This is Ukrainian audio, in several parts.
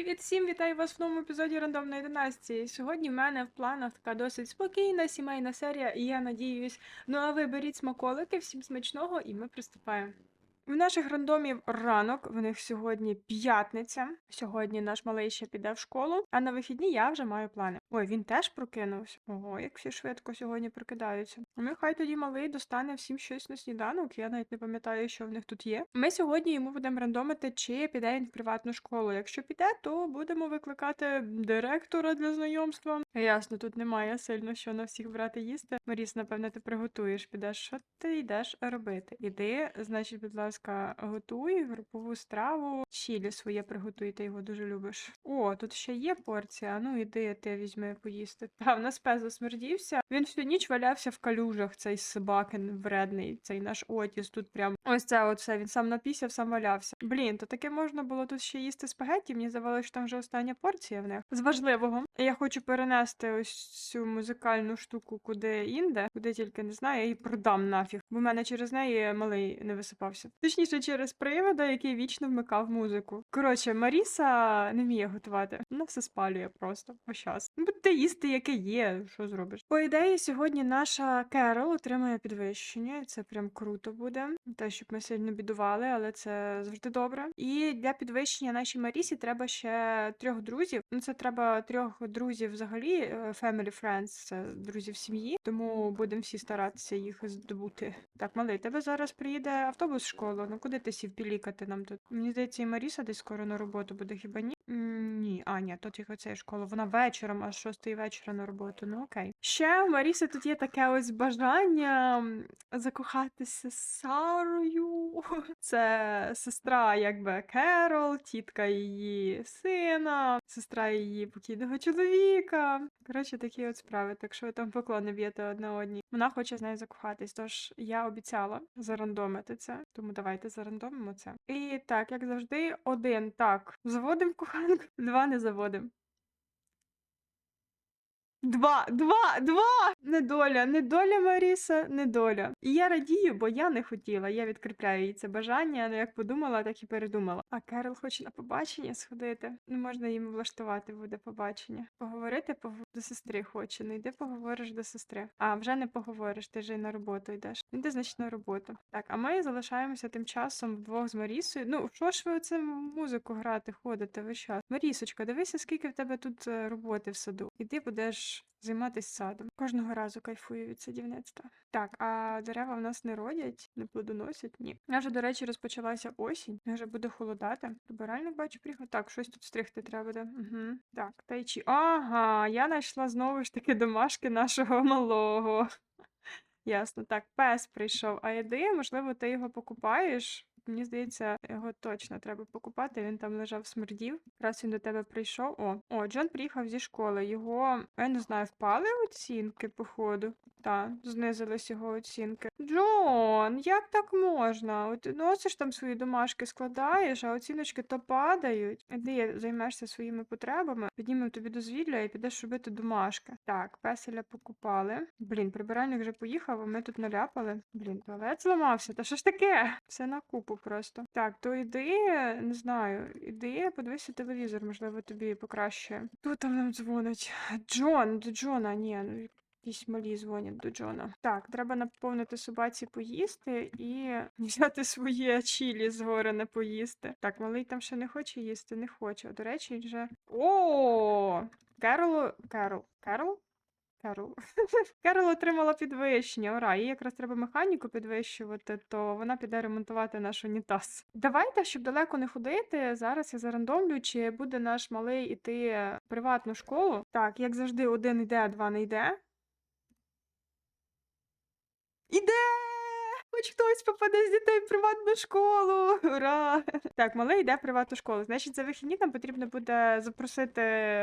Привіт всім! Вітаю вас в новому епізоді рандомної династії. Сьогодні в мене в планах така досить спокійна сімейна серія, і я надіюсь. Ну а ви беріть смаколики, всім смачного, і ми приступаємо. У наших рандомів ранок, в них сьогодні п'ятниця. Сьогодні наш малий ще піде в школу, а на вихідні я вже маю плани. Ой, він теж прокинувся. Ого, як всі швидко сьогодні прокидаються. Ну, хай тоді малий достане всім щось на сніданок. Я навіть не пам'ятаю, що в них тут є. Ми сьогодні йому будемо рандомити, чи піде він в приватну школу. Якщо піде, то будемо викликати директора для знайомства. Ясно, тут немає сильно що на всіх брати їсти. Маріс, напевне, ти приготуєш, підеш. Що ти йдеш робити? Іди, значить, будь ласка, готуй групову страву. Чілі своє приготуй, ти його дуже любиш. О, тут ще є порція. Ну іди, ти візьми поїсти. Та в нас пес засмердівся. Він всю ніч валявся в калюжах, цей собакин вредний, цей наш Отіс. Тут прям ось це все. Він сам напісяв, сам валявся. Блін, то таке можна було тут ще їсти спагетті. Мені здавалося, що там вже остання порція в них. З важливого. Я хочу перенести ось цю музикальну штуку куди інде, куди тільки не знаю, я її продам нафіг. Бо в мене через неї малий не висипався. Точніше, через привода, який вічно вмикав музику. Коротше, Маріса не вміє готувати. Вона все спалює просто по час. Ну, Будете їсти, яке є, що зробиш. По ідеї, сьогодні наша Керол отримає підвищення, це прям круто буде. Те, щоб ми сильно бідували, але це завжди добре. І для підвищення нашій Марісі треба ще трьох друзів. Ну, це треба трьох друзів взагалі, е, family friends, це друзів сім'ї. Тому будемо всі старатися їх здобути. Так, малий, тебе зараз приїде автобус в школу. Ну куди ти сів пілікати нам тут? Мені здається, і Маріса десь скоро на роботу буде, хіба ні? М, Ні, а ні, то тільки ця школа. Вона вечором, аж шостої вечора на роботу. Ну окей. Ще в Маріси тут є таке ось бажання закохатися з Сарою. Це сестра, якби Керол, тітка її сина, сестра її покійного чоловіка. Коротше, такі от справи. Так що ви там поклони б'єте одне одній. Вона хоче з нею закохатись. Тож я обіцяла зарандомити це. Тому давайте зарандомимо це. І так, як завжди, один так. Заводимо коханку, два не заводимо. Два, два, два! Недоля, недоля, Маріса, недоля. І я радію, бо я не хотіла. Я відкріпляю їй це бажання, але як подумала, так і передумала. А Керол хоче на побачення сходити. Ну, можна їм влаштувати буде побачення. Поговорити пог... до сестри хоче. Ну йди поговориш до сестри. А вже не поговориш, ти ж і на роботу йдеш. Ну, Йди, значить, на роботу. Так, а ми залишаємося тим часом вдвох з Марісою. Ну, що ж ви оце музику грати, ходите весь час? Марісочка, дивися, скільки в тебе тут е, роботи в саду. І ти будеш займатися садом. Кожного разу кайфую від садівництва. Так, а дерева в нас не родять, не плодоносять, ні. Я вже, до речі, розпочалася осінь, вже буде холодати. Прибиральник бачу приїхав. Так, щось тут стригти треба буде. Угу. Так, тайчі. Ага, я знайшла знову ж таки домашки нашого малого. Ясно, так, пес прийшов. А ідея, можливо, ти його покупаєш. Мені здається, його точно треба покупати. Він там лежав смердів. Раз він до тебе прийшов. О, о, Джон приїхав зі школи. Його, я не знаю, впали оцінки, походу. Так, знизились його оцінки. Джон, як так можна? От носиш там свої домашки, складаєш, а оціночки то падають. Іди займешся своїми потребами, піднімемо тобі дозвілля і підеш робити домашки. Так, песеля покупали. Блін, прибиральник вже поїхав, а ми тут наляпали. Блін, туалет зламався. Та що ж таке? Все на купу просто. Так, то іди, не знаю, іди, подивися телевізор, можливо, тобі покраще. Хто там нам дзвонить? Джон, до Джона, ні, ну Якісь малі дзвонять до Джона. Так, треба наповнити собаці поїсти і взяти своє чілі згорене поїсти. Так, малий там ще не хоче їсти, не хоче. До речі, вже. О! Керол. Керол. Керол? Керол. Керол отримала підвищення. Ура, їй якраз треба механіку підвищувати, то вона піде ремонтувати наш унітаз. Давайте, щоб далеко не ходити, зараз я зарандомлю, чи буде наш малий іти в приватну школу. Так, як завжди, один йде, а два не йде. Іде! Хоч хтось попаде з дітей в приватну школу. Ура! Так, малий йде в приватну школу. Значить, за вихідні нам потрібно буде запросити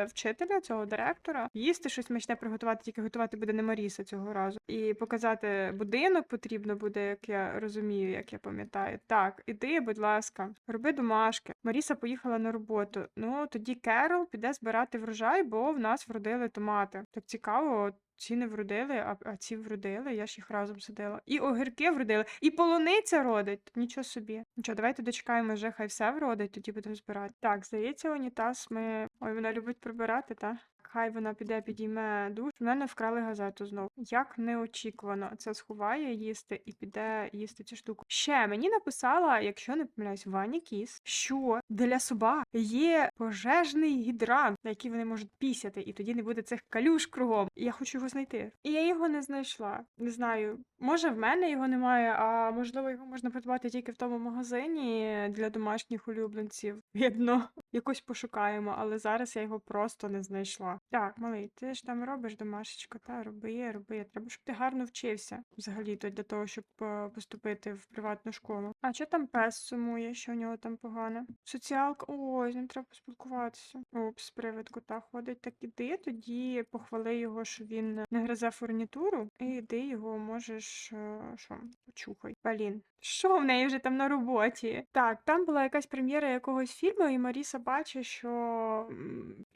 вчителя, цього директора, їсти щось смачне приготувати, тільки готувати буде не Маріса цього разу. І показати будинок потрібно буде, як я розумію, як я пам'ятаю. Так, іди, будь ласка, роби домашки. Маріса поїхала на роботу. Ну тоді Керол піде збирати врожай, бо в нас вродили томати. Так цікаво, ці не вродили, а, а ці вродили, я ж їх разом садила. І огірки вродили, і полуниця родить. Нічого собі. Нічого, давайте дочекаємо вже, хай все вродить, тоді будемо збирати. Так, здається, унітаз ми. Ой, вона любить прибирати, та? Хай вона піде, підійме душ. В мене вкрали газету знову. Як неочікувано, це сховає їсти і піде їсти цю штуку. Ще мені написала, якщо не помиляюсь, Ваня Кіс, що для собак є пожежний гідрант, на який вони можуть пісяти, і тоді не буде цих калюш кругом. Я хочу його знайти. І я його не знайшла. Не знаю, може в мене його немає, а можливо його можна придбати тільки в тому магазині для домашніх улюбленців. Видно, якось пошукаємо, але зараз я його просто не знайшла. Так, малий, ти ж там робиш домашечко, та роби, роби. Треба, щоб ти гарно вчився взагалі-то для того, щоб е, поступити в приватну школу. А що там пес сумує, що у нього там погане? Соціалка, ой, з ним треба поспілкуватися. Упс, привид кота ходить. Так іди, тоді похвали його, що він не гризе фурнітуру, і іди його можеш е, що, почухай. Блін. Що в неї вже там на роботі? Так, там була якась прем'єра якогось фільму, і Маріса бачить, що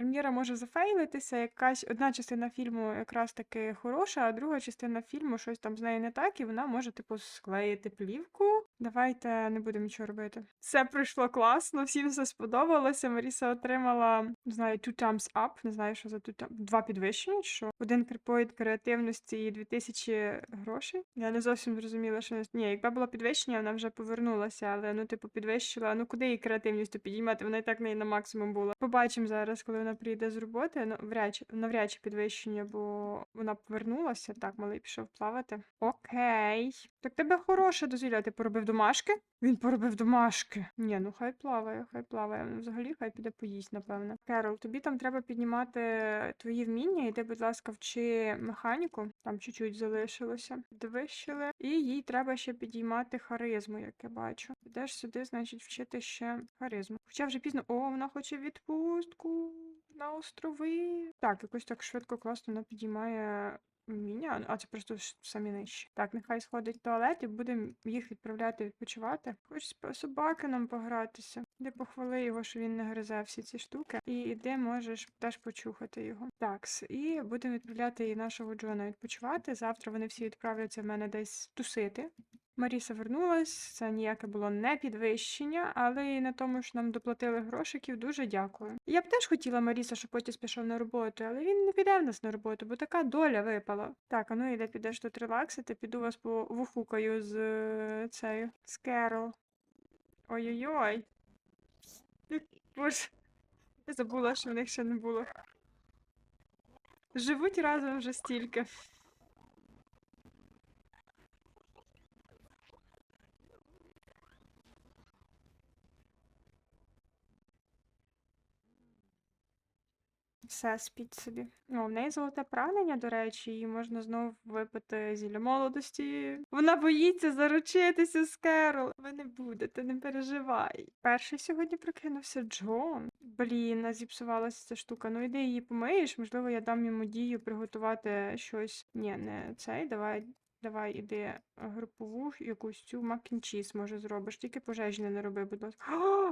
прем'єра може зафейлитися. Якась одна частина фільму якраз таки хороша, а друга частина фільму щось там з нею не так, і вона може, типу, склеїти плівку. Давайте не будемо нічого робити. Все пройшло класно, всім все сподобалося. Маріса отримала, не знаю, two thumbs up, не знаю, що за two thumb- два підвищення, що один крипоїд креативності і 2000 грошей. Я не зовсім зрозуміла, що ні, якби було підвищення, вона вже повернулася, але ну, типу, підвищила. Ну куди їй креативністю підіймати? Вона і так в неї на максимум була. Побачимо зараз, коли вона прийде з роботи. Ну, вряд чи навряд чи підвищення, бо вона повернулася. Так, малий пішов плавати. Окей. Так тебе хороше дозвілля. Ти поробив домашки? Він поробив домашки. Ні, ну хай плаває, хай плаває. Ну, Взагалі, хай піде поїсть, напевно. Керол, тобі там треба піднімати твої вміння, і ти, будь ласка, вчи механіку. Там чуть-чуть залишилося. Підвищили. І їй треба ще підіймати харизму, як я бачу. Підеш сюди, значить, вчити ще харизму. Хоча вже пізно. О, вона хоче відпустку на острови. Так, якось так швидко, класно вона підіймає вміння. А це просто самі нижчі. Так, нехай сходить в туалет і будемо їх відправляти відпочивати. Хоч собаки нам погратися. Де похвали його, що він не гризе всі ці штуки. І іди можеш теж почухати його. Так, і будемо відправляти і нашого Джона відпочивати. Завтра вони всі відправляться в мене десь тусити. Маріса вернулась, це ніяке було не підвищення, але і на тому, що нам доплатили грошиків, дуже дякую. Я б теж хотіла Маріса, щоб Отіс пішов на роботу, але він не піде в нас на роботу, бо така доля випала. Так, а ну і де підеш тут релаксити, піду вас по вухукаю з е, цею, з Керол. Ой-ой-ой. Боже, я забула, що в них ще не було. Живуть разом вже стільки. Все, спіть собі. О, в неї золоте прагнення, до речі, її можна знову випити зілля молодості. Вона боїться заручитися з Керол. Ви не будете, не переживай. Перший сьогодні прокинувся Джон. Блін, зіпсувалася ця штука. Ну іди її помиєш, можливо, я дам йому дію приготувати щось. Ні, не цей, давай. Давай, іди групову якусь цю макінчіз, може, зробиш. Тільки пожежі не роби, будь ласка.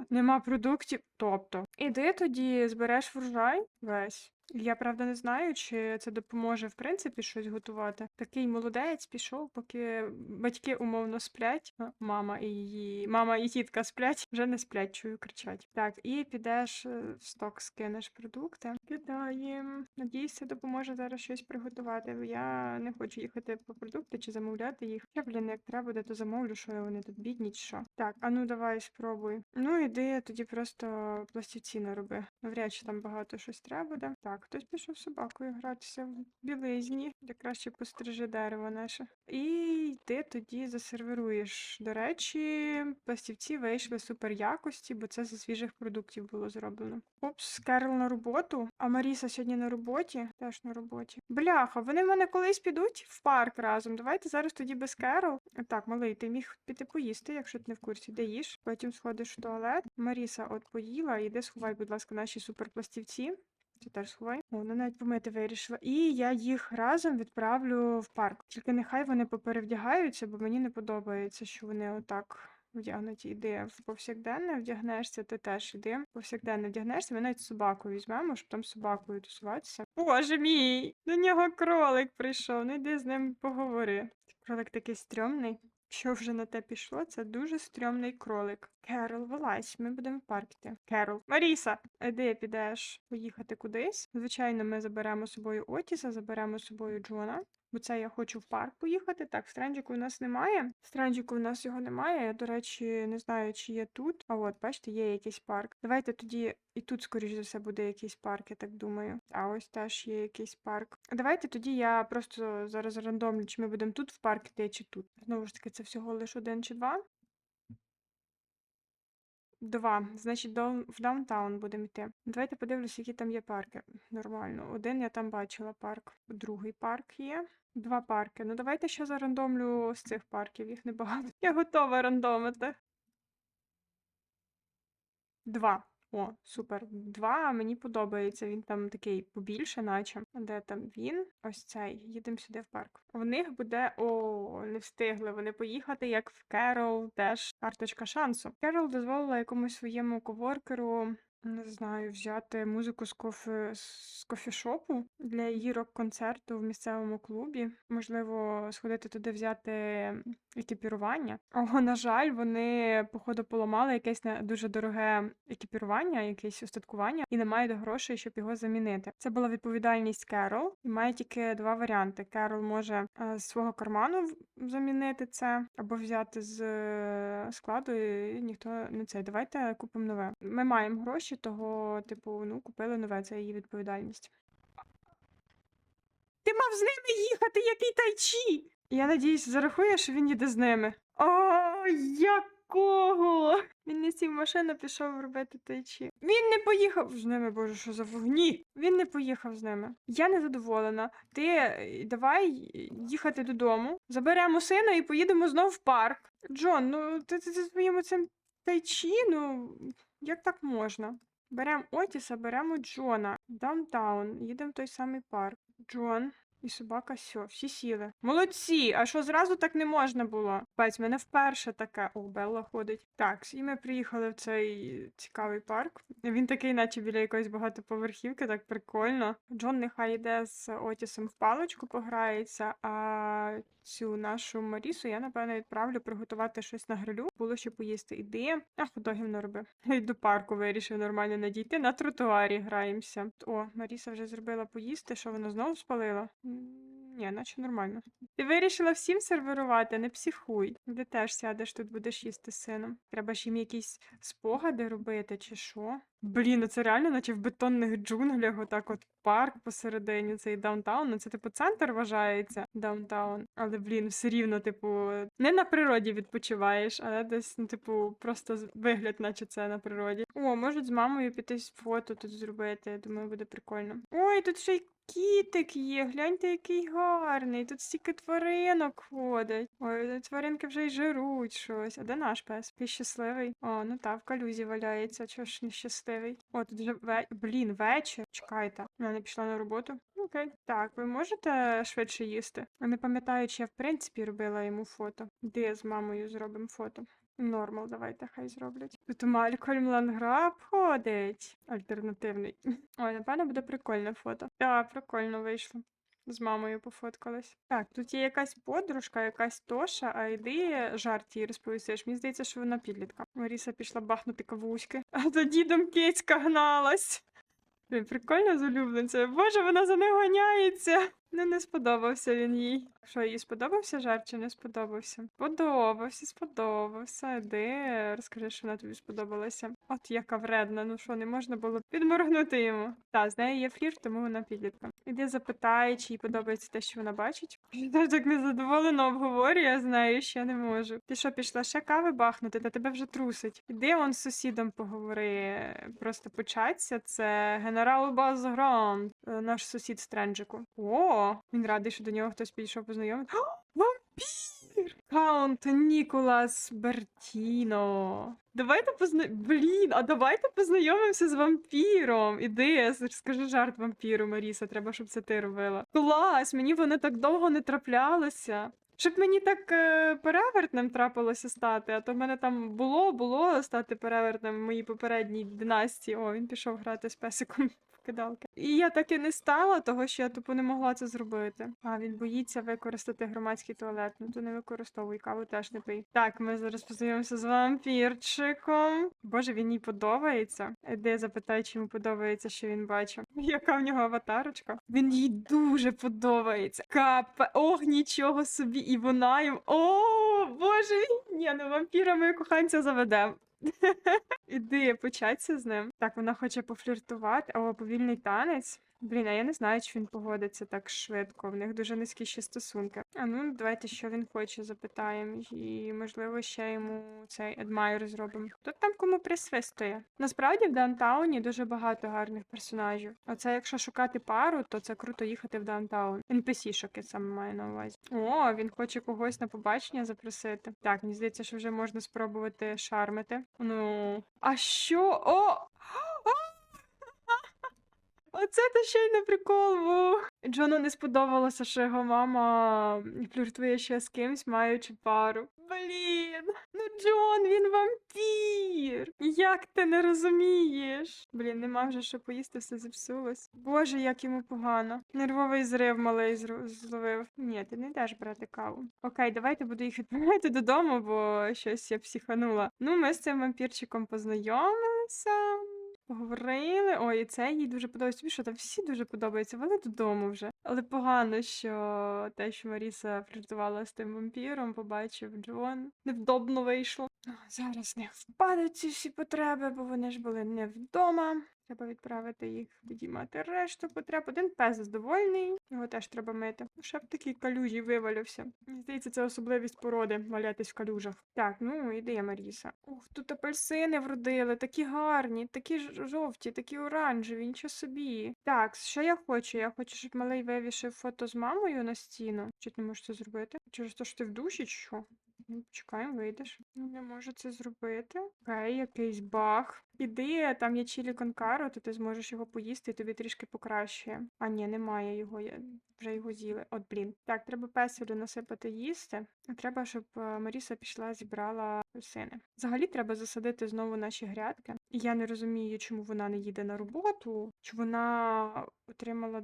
Нема продуктів. Тобто, іди тоді збереш врожай весь. Я правда не знаю, чи це допоможе в принципі щось готувати. Такий молодець пішов, поки батьки умовно сплять. Мама і її, мама і тітка сплять, вже не сплять, чую кричать. Так, і підеш е, в сток, скинеш продукти. Кидаєм. Надіюсь, це допоможе зараз щось приготувати. Я не хочу їхати по продукти чи замовляти їх. Я, блін, як треба буде, то замовлю, що вони тут бідні чи що. Так, а ну давай спробуй. Ну, іди тоді просто пластівці нароби. Навряд чи там багато щось треба буде. Так, хтось пішов собакою гратися в білизні, де краще пострижи дерево наше. І ти тоді засервируєш. До речі, пластівці вийшли супер якості, бо це зі свіжих продуктів було зроблено. Упс, Керл на роботу, а Маріса сьогодні на роботі, теж на роботі. Бляха, вони в мене колись підуть в парк разом. Давайте зараз тоді без Керол. Так, малий, ти міг піти поїсти, якщо ти не в курсі, де їж. Потім сходиш в туалет. Маріса от поїла, іди сховай, будь ласка, наші суперпластівці. Це теж сховай. Вона навіть помити вирішила. І я їх разом відправлю в парк. Тільки нехай вони поперевдягаються, бо мені не подобається, що вони отак вдягнуті. Іди в повсякденне, вдягнешся, ти теж іди. в Повсякденне вдягнешся, ми навіть собаку візьмемо, щоб там собакою тусуватися. Боже мій! До нього кролик прийшов. Ну йди з ним поговори. Кролик такий стрьомний. Що вже на те пішло, це дуже стрьомний кролик. Керол, вилазь, ми будемо в парк. Керол. Маріса, іди підеш поїхати кудись. Звичайно, ми заберемо з собою Отіса, заберемо з собою Джона. Бо це я хочу в парк поїхати. Так, в Стренджіку у нас немає. В Стренджіку у нас його немає. Я, до речі, не знаю, чи є тут. А от, бачите, є якийсь парк. Давайте тоді і тут, скоріш за все, буде якийсь парк, я так думаю. А ось теж є якийсь парк. Давайте тоді я просто зараз рандомлю, чи ми будемо тут в парк йти, чи тут. Знову ж таки, це всього лише один чи два. Два. Значить, до, в даунтаун будемо йти. Давайте подивлюся, які там є парки. Нормально. Один я там бачила парк. Другий парк є. Два парки. Ну давайте ще зарандомлю з цих парків, їх небагато. Я готова рандомити. Два. О, супер. Два мені подобається. Він там такий побільше, наче. Де там він? Ось цей. Їдемо сюди в парк. В них буде. О, не встигли вони поїхати, як в Керол, теж карточка шансу. Керол дозволила якомусь своєму коворкеру. Не знаю, взяти музику з кофе з кофішопу для її рок-концерту в місцевому клубі. Можливо, сходити туди взяти екіпірування. О, на жаль, вони, походу, поламали якесь не дуже дороге екіпірування, якесь устаткування, і не мають грошей, щоб його замінити. Це була відповідальність Керол, і має тільки два варіанти. Керол може е, з свого карману замінити це, або взяти з е, складу, і ніхто не це. Давайте купимо нове. Ми маємо гроші, того, типу, ну, купили нове, це її відповідальність. Ти мав з ними їхати, який тайчі! Я надіюсь, зарахує, що він їде з ними. О, якого? Він не сів машину, пішов робити тайчі. Він не поїхав з ними, боже, що за вогні. Він не поїхав з ними. Я не задоволена. Ти е, давай їхати додому, заберемо сина і поїдемо знов в парк. Джон, ну ти, ти, ти своїм цим тайчі, ну як так можна? Беремо Отіса, беремо Джона. Даунтаун, їдемо в той самий парк. Джон і собака все, всі сіли. Молодці! А що зразу так не можна було? Бать, мене вперше таке. О, Белла ходить. Так, і ми приїхали в цей цікавий парк. Він такий, наче біля якоїсь багатоповерхівки, так прикольно. Джон нехай йде з Отісом в паличку пограється, а цю нашу Марісу я, напевно, відправлю приготувати щось на грилю. Було що поїсти. Іди. А ходогів не роби. Й до парку вирішив нормально надійти. На тротуарі граємося. О, Маріса вже зробила поїсти, що вона знову спалила? Ні, наче нормально. Ти вирішила всім сервірувати, не психуй. Ти теж сядеш тут, будеш їсти з сином. Треба ж їм якісь спогади робити, чи що? Блін, ну це реально, наче в бетонних джунглях, отак от парк посередині, цей даунтаун. Ну це типу центр вважається даунтаун. Але блін, все рівно, типу, не на природі відпочиваєш, але десь, ну, типу, просто вигляд, наче це на природі. О, можуть з мамою піти фото тут зробити. Я думаю, буде прикольно. Ой, тут ще й кітик є. Гляньте, який гарний. Тут стільки тваринок ходить. Ой, тваринки вже й жируть щось. А де наш пес? Ти щасливий? О, ну так, в калюзі валяється, чого ж нещасливий. О, тут вже ве... Блін, вечір. Чекайте. Я не пішла на роботу. Окей. Так, ви можете швидше їсти? Не пам'ятаю, чи я в принципі робила йому фото. Де з мамою зробимо фото? Нормал, давайте хай зроблять. Тут Малькольм Ланграб ходить. Альтернативний. Ой, напевно, буде прикольне фото. Так, прикольно вийшло. З мамою пофоткалась. Так, тут є якась подружка, якась Тоша, а йди жарт їй розповісиш. Мені здається, що вона підлітка. Маріса пішла бахнути кавуськи, а за дідом кицька гналась. Блін, прикольно з улюбленцею. Боже, вона за ним ганяється. Ну, не сподобався він їй. Що, їй сподобався жарт чи не сподобався? Сподобався, сподобався. Іди, розкажи, що вона тобі сподобалася. От яка вредна, ну що, не можна було підморгнути йому. Та, з нею є флірт, тому вона підлітка. Іди запитай, чи їй подобається те, що вона бачить. Я так незадоволено обговорюю, я знаю, що не можу. Ти що, пішла ще кави бахнути, та тебе вже трусить. Іди он з сусідом поговори, просто початься. Це генерал Базгранд, е, наш сусід з Тренджику. Він радий, що до нього хтось підійшов познайомити. Вампір! Каунт Ніколас Бертіно. Давайте позна... Блін, а давайте познайомимося з вампіром. Іди, скажи жарт вампіру, Маріса. Треба, щоб це ти робила. Клас! Мені вони так довго не траплялися. Щоб мені так е, перевертнем трапилося стати, а то в мене там було, було стати перевертнем в моїй попередній династії. О, він пішов грати з песиком кидалки. І я так і не стала, того що я тупо не могла це зробити. А він боїться використати громадський туалет. Ну то не використовуй, каву теж не пий. Так, ми зараз познайомимося з вампірчиком. Боже, він їй подобається. Іди запитай, чи йому подобається, що він бачив. Яка в нього аватарочка? Він їй дуже подобається. Капе, ох, нічого собі, і вона їм. О, боже, ні, ну вампіра ми коханця заведемо. Іди початься з ним. Так, вона хоче пофліртувати. О, повільний танець. Блін, а я не знаю, чи він погодиться так швидко. В них дуже низькі ще стосунки. А ну, давайте, що він хоче, запитаємо. І, можливо, ще йому цей адмайр зробимо. Хто там кому присвистує? Насправді в Даунтауні дуже багато гарних персонажів. Оце якщо шукати пару, то це круто їхати в Даунтаун. NPC-шок я саме маю на увазі. О, він хоче когось на побачення запросити. Так, мені здається, що вже можна спробувати шармити. Ну. А що? О! Оце то ще й не прикол був. Джону не сподобалося, що його мама фліртує ще з кимсь, маючи пару. Блін, ну Джон, він вампір. Як ти не розумієш? Блін, нема вже що поїсти, все зіпсулось. Боже, як йому погано. Нервовий зрив малий зловив. Ні, ти не йдеш брати каву. Окей, давайте буду їх відправляти додому, бо щось я психанула. Ну, ми з цим вампірчиком познайомилися. Поговорили. Ой, це їй дуже подобається. Тобі що там всі дуже подобаються. Вони додому вже. Але погано, що те, що Маріса фліртувала з тим вампіром, побачив Джон. Невдобно вийшло. Зараз не впадуть ці всі потреби, бо вони ж були не вдома. Треба відправити їх підіймати решту потреб. Один пес задовольний, його теж треба мити. Ну, Ще б такий калюжі вивалився. Мені здається, це особливість породи валятись в калюжах. Так, ну іди, Маріса. Ух, тут апельсини вродили, такі гарні, такі жовті, такі оранжеві, нічого собі. Так, що я хочу? Я хочу, щоб малий вивішив фото з мамою на стіну. Чи ти не можеш це зробити? Через те, що ти в душі, чи що? Ну, чекаємо, вийдеш. Ну, Не можу це зробити. Окей, якийсь баг. Іди, там є чілі конкаро, то ти зможеш його поїсти і тобі трішки покращує. А ні, немає його, я вже його з'їли. От блін. Так, треба песелю насипати їсти. І Треба, щоб е, Маріса пішла зібрала апельсини. Взагалі треба засадити знову наші грядки. І я не розумію, чому вона не їде на роботу, чи вона отримала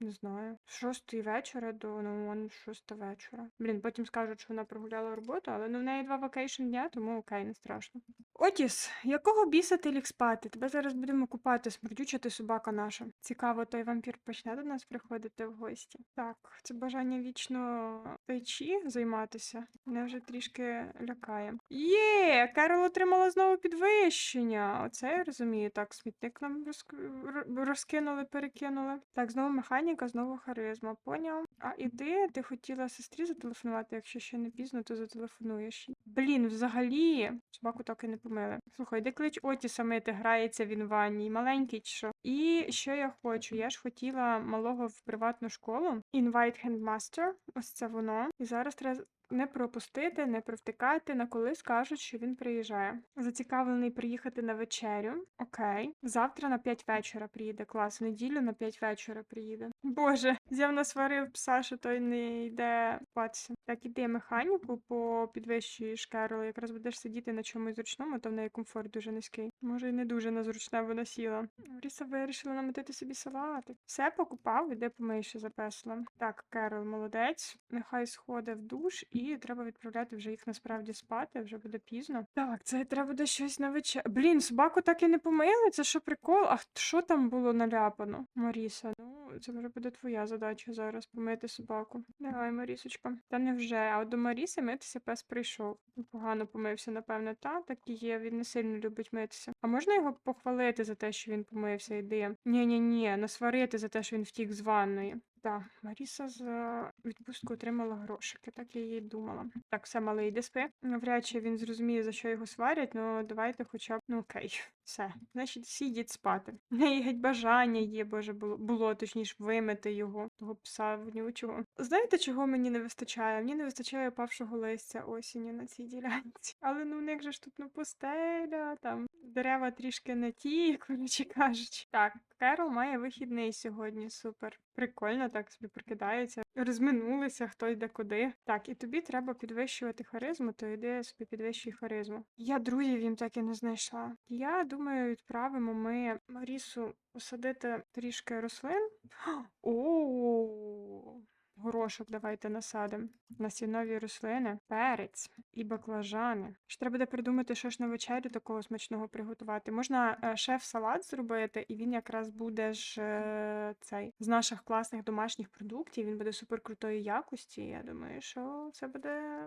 не знаю. З шостої вечора до ну, шоста вечора. Блін, потім скажуть, що вона прогуляла роботу, але ну в неї два вакейшн дня, тому окей, не страшно. Отіс, якого біса ти ліг спати? Тебе зараз будемо купати, смердюча ти собака наша. Цікаво, той вампір почне до нас приходити в гості. Так, це бажання вічно тайчі займатися. Мене вже трішки лякає. Є! Керол отримала знову підвищення. Оце я розумію. Так, смітник нам розк- розкинули, перекинули. Так, знову механіка, знову харизма. Поняв. А іди, ти хотіла сестрі зателефонувати, якщо ще не пізно, то зателефонуєш. Блін, взагалі, собаку так і не помили. Слухай, де клич Отіса мити, грається він в ванні, маленький чи що. І що я хочу? Я ж хотіла малого в приватну школу. Invite Handmaster, ось це воно. І зараз треба не пропустити, не провтикати, на коли скажуть, що він приїжджає. Зацікавлений приїхати на вечерю. Окей. Завтра на 5 вечора приїде. Клас, в неділю на 5 вечора приїде. Боже, взяв насварив пса, що той не йде спатися. Так, іди механіку по підвищуєш Керол. Якраз будеш сидіти на чомусь зручному, то в неї комфорт дуже низький. Може, і не дуже на зручне вона сіла. Ріса вирішила намотити собі салати. Все покупав, іде помийше за песлом. Так, Керол, молодець. Нехай сходить в душ, і треба відправляти вже їх насправді спати, вже буде пізно. Так, це треба буде щось на вечер. Блін, собаку так і не помили. Це що прикол? А що там було наляпано? Маріса, ну це вже буде твоя задача зараз помити собаку. Давай, Марісочка. Та не вже. А от до Маріси митися пес прийшов. Погано помився, напевно, та так і є. Він не сильно любить митися. А можна його похвалити за те, що він помився, іди? Ні, ні, ні, насварити за те, що він втік з ванної. Так, Маріса за відпустку отримала грошики, так я їй думала. Так, все малий йди спи. Навряд чи він зрозуміє, за що його сварять, ну давайте хоча б, ну окей, все. Значить, всі спати. В неї геть бажання є, боже, було, було точніше вимити його, того пса вонючого. Знаєте, чого мені не вистачає? Мені не вистачає павшого листя осінню на цій ділянці. Але ну в них же ж тут ну пустеля, там дерева трішки не ті, коротше кажучи. Так, Керол має вихідний сьогодні. Супер. Прикольно так собі прикидається, розминулися, хто йде куди. Так, і тобі треба підвищувати харизму, то йди собі підвищуй харизму. Я друзів їм так і не знайшла. Я думаю, відправимо ми Марісу посадити трішки рослин. О, горошок давайте насадимо. Насіннові рослини, перець і баклажани. Ще треба буде придумати, що ж на вечерю такого смачного приготувати. Можна е, шеф-салат зробити, і він якраз буде ж е, цей з наших класних домашніх продуктів. Він буде супер крутої якості. Я думаю, що це буде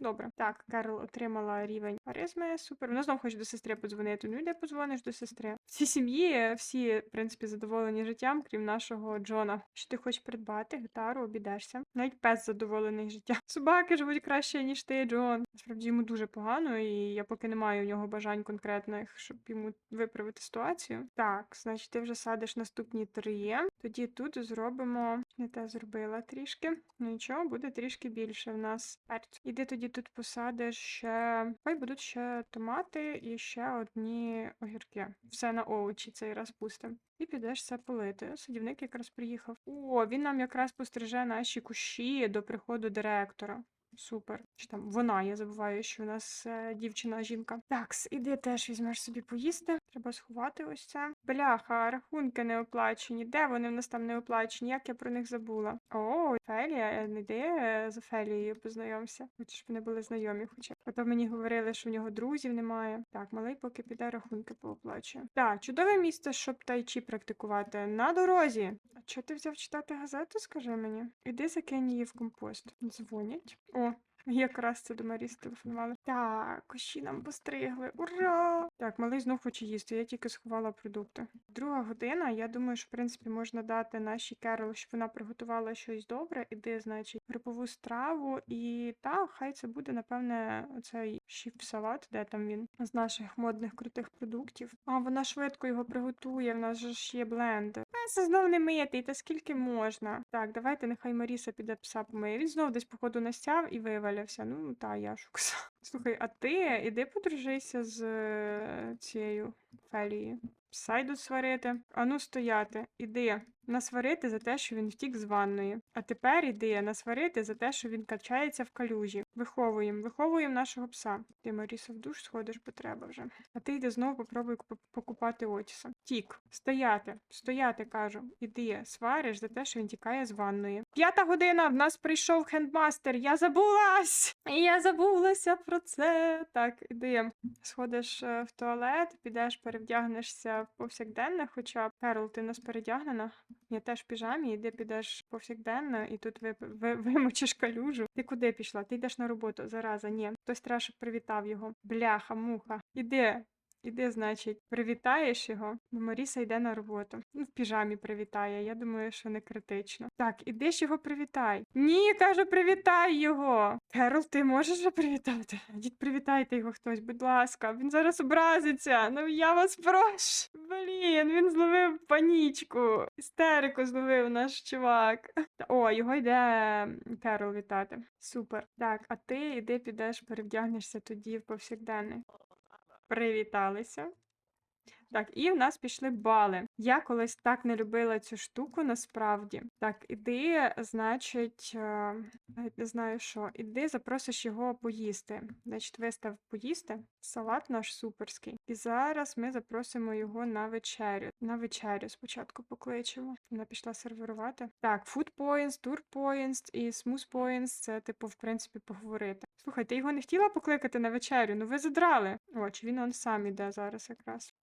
добре. Так, Карл отримала рівень харизми. Супер. Вона знову хоче до сестри подзвонити. Ну йде подзвониш до сестри. В цій сім'ї всі, в принципі, задоволені життям, крім нашого Джона. Що ти хочеш придбати? Гітару, обідешся. Навіть пес задоволений життям. Собаки живуть краще, ніж ти, Джон. Насправді йому дуже погано, і я поки не маю в нього бажань конкретних, щоб йому виправити ситуацію. Так, значить, ти вже садиш наступні три. Тоді тут зробимо. Не те зробила трішки. Ну нічого, буде трішки більше в нас. перцю. Іди тоді тут посадиш ще. Хай будуть ще томати і ще одні огірки. Все на овочі цей раз пустимо. І підеш це полити. Садівник якраз приїхав. О, він нам якраз постриже наші кущі до приходу директора. Супер. Чи там вона, я забуваю, що у нас е, дівчина, жінка. Так, іди теж візьмеш собі поїсти. Треба сховати ось це. Бляха, рахунки не оплачені. Де вони в нас там не оплачені? Як я про них забула? О, Фелія, е, не йди е, за Фелією, познайомся. Хочу, щоб вони були знайомі хоча. А то мені говорили, що в нього друзів немає. Так, малий поки піде рахунки пооплачує. Так, чудове місце, щоб тайчі практикувати. На дорозі. А чого ти взяв читати газету, скажи мені? Іди закинь її в компост. Дзвонять. О, якраз це до Марії телефонували. Так, кощі нам постригли. Ура! Так, малий знов хоче їсти. Я тільки сховала продукти. Друга година. Я думаю, що в принципі можна дати нашій Керол, щоб вона приготувала щось добре. Іди, значить, грипову страву. І та, хай це буде, напевне, оцей щіп-салат, де там він з наших модних крутих продуктів. А вона швидко його приготує. В нас же ж є блендер. Песа знов не митий, та скільки можна. Так, давайте нехай Маріса піде пса помиє. Він знов десь, походу, настяв і вивалився. Ну, та, я шукса. Слухай, а ти іди подружися з е, цією Фелією. Сайду сварити. Ану стояти. Іди насварити за те, що він втік з ванної. А тепер іди насварити за те, що він качається в калюжі. Виховуємо, виховуємо нашого пса. Ти, Маріса, в душ сходиш, бо треба вже. А ти йди знову попробуй покупати Отіса. Тік, стояти, стояти, кажу. Іди, свариш за те, що він тікає з ванної. П'ята година, в нас прийшов хендмастер. Я забулась! Я забулася про це. Так, іди. Сходиш е, в туалет, підеш, перевдягнешся повсякденне, хоча б. Керол, ти нас передягнена? Я теж в піжамі, іди підеш повсякденно, і тут ви, ви, вимочиш калюжу. Ти куди пішла? Ти йдеш на роботу, зараза, ні. Хтось треба, щоб привітав його. Бляха, муха. Іди. Іди, значить, привітаєш його, бо Маріса йде на роботу. Ну, в піжамі привітає. Я думаю, що не критично. Так, іди його привітай. Ні, кажу, привітай його. Керол, ти можеш вже привітати? Дід, привітайте його хтось, будь ласка. Він зараз образиться. Ну я вас прошу. Блін, він зловив панічку. Істерику зловив наш чувак. О, його йде Керол вітати. Супер. Так, а ти іди підеш, перевдягнешся тоді в повсякденний. Привіталися. Так, і в нас пішли бали. Я колись так не любила цю штуку насправді. Так, іди, значить, е, навіть не знаю що, іди, запросиш його поїсти. Значить, вистав поїсти. Салат наш суперський. І зараз ми запросимо його на вечерю. На вечерю спочатку покличемо. Вона пішла сервірувати. Так, food points, tour points і smooth points – це, типу, в принципі, поговорити. Слухай, ти його не хотіла покликати на вечерю? Ну ви задрали. О, чи він он сам іде зараз якраз.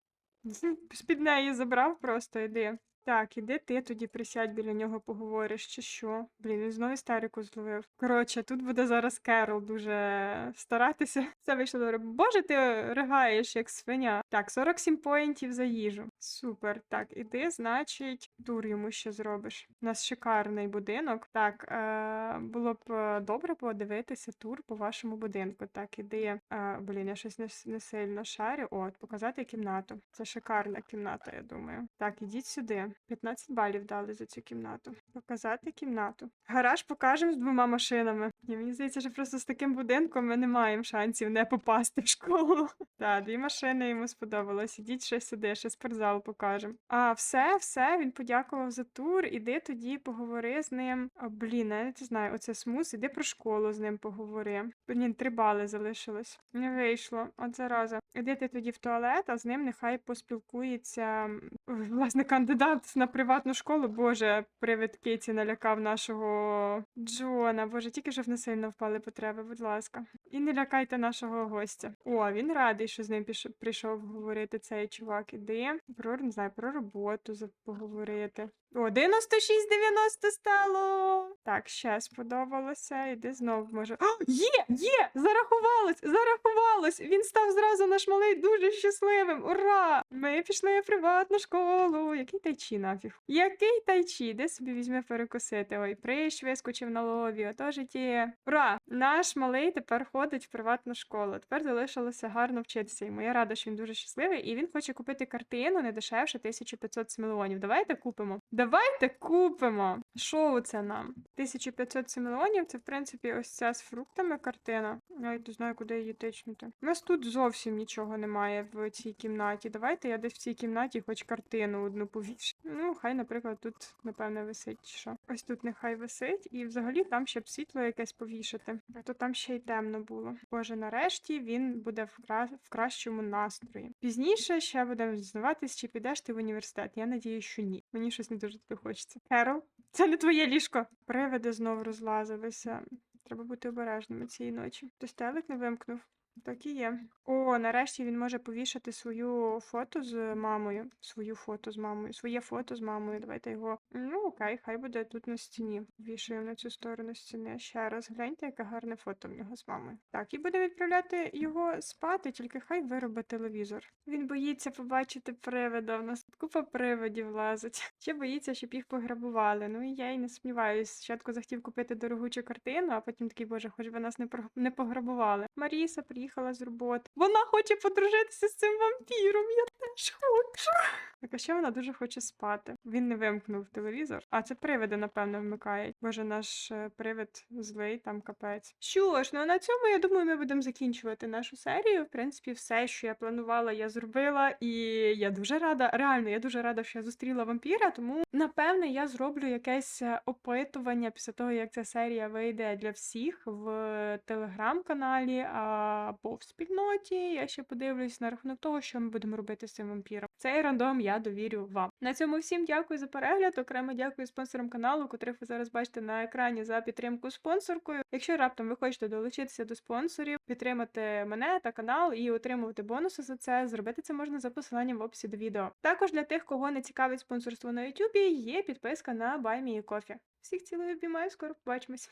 З-під неї забрав просто, іди. Так, іди ти тоді присядь біля нього, поговориш, чи що. Блін, він знову істерику зловив. Коротше, тут буде зараз Керол дуже старатися. Все вийшло добре. Боже, ти ригаєш, як свиня. Так, 47 поінтів за їжу. Супер. Так, іди, значить, тур йому ще зробиш. У нас шикарний будинок. Так, е- було б е, добре подивитися тур по вашому будинку. Так, іди. Е- блін, я щось не, не сильно шарю. От, показати кімнату. Це шикарна кімната, я думаю. Так, ідіть сюди. 15 балів дали за цю кімнату. Показати кімнату. Гараж покажемо з двома машинами. Ні, мені здається, що просто з таким будинком ми не маємо шансів не попасти в школу. Так, дві машини йому сподобалось. Ідіть ще сюди, ще спортзал покажемо. А, все, все, він подякував за тур. Іди тоді поговори з ним. О, блін, я не знаю, оце смус, іди про школу з ним поговори. Блін, три бали залишилось. Не вийшло. От зараза. Іди ти тоді в туалет, а з ним нехай поспілкується власне кандидат на приватну школу. Боже, привид Киті налякав нашого Джона. Боже, тільки щоб не сильно впали потреби, будь ласка. І не лякайте нашого гостя. О, він радий, що з ним піш... прийшов говорити цей чувак. Іди про не знаю, про роботу поговорити. О, 96,90 стало. Так, ще сподобалося. Іди знов може. О, є! Є! Зарахувалось! Зарахувалось! Він став зразу наш малий дуже щасливим. Ура! Ми пішли в приватну школу. Який тайчі нафіг? Який тайчі? Де собі візьме перекусити? Ой, прищ вискочив на лові, ото життє. Ура! Наш малий тепер ходить в приватну школу. Тепер залишилося гарно вчитися йому. Я рада, що він дуже щасливий, і він хоче купити картину не дешевше 1500 мільйонів. Давайте купимо. Давайте купимо. Що це нам? 1500 мільйонів це, в принципі, ось ця з фруктами картина. Я не знаю, куди її тичнути. У нас тут зовсім нічого немає в цій кімнаті. Давайте я десь в цій кімнаті хоч картину одну повішу. Ну, хай, наприклад, тут, напевне, висить що. Ось тут нехай висить, і взагалі там ще б світло якесь повішати. А то там ще й темно було. Боже, нарешті він буде в, кра... в кращому настрої. Пізніше ще будемо дізнаватись, чи підеш ти в університет. Я надію, що ні. Мені щось не дуже туди хочеться. Керол, це не твоє ліжко. Привиди знову розлазилися. Треба бути обережними цієї ночі. Хтось телек не вимкнув. Так і є. О, нарешті він може повішати свою фото з мамою. Свою фото з мамою. Своє фото з мамою. Давайте його. Ну, окей, хай буде тут на стіні. Вішаємо на цю сторону стіни. Ще раз гляньте, яке гарне фото в нього з мамою. Так, і будемо відправляти його спати, тільки хай виробить телевізор. Він боїться побачити привида. В нас купа привидів лазить. Ще боїться, щоб їх пограбували. Ну і я й не сумніваюсь. Спочатку захотів купити дорогучу картину, а потім такий, боже, хоч би нас не пограбували. Маріса приїхала з роботи. Вона хоче подружитися з цим вампіром. Я теж хочу. Так, а ще вона дуже хоче спати. Він не вимкнув телевізор. А це привиди, напевно, вмикають. Боже, наш е, привид злий, там капець. Що ж, ну на цьому я думаю, ми будемо закінчувати нашу серію. В принципі, все, що я планувала, я зробила, і я дуже рада. Реально, я дуже рада, що я зустріла вампіра. Тому напевне я зроблю якесь е, опитування після того, як ця серія вийде для всіх в телеграм-каналі або в спільноті. Я ще подивлюсь на рахунок того, що ми будемо робити з цим вампіром. Цей рандом я довірю вам. На цьому всім дякую за перегляд. Окремо дякую спонсорам каналу, котрих ви зараз бачите на екрані за підтримку спонсоркою. Якщо раптом ви хочете долучитися до спонсорів, підтримати мене та канал і отримувати бонуси за це, зробити це можна за посиланням в описі до відео. Також для тих, кого не цікавить спонсорство на YouTube, є підписка на Buy Me Всіх цілую обіймаю, скоро побачимось.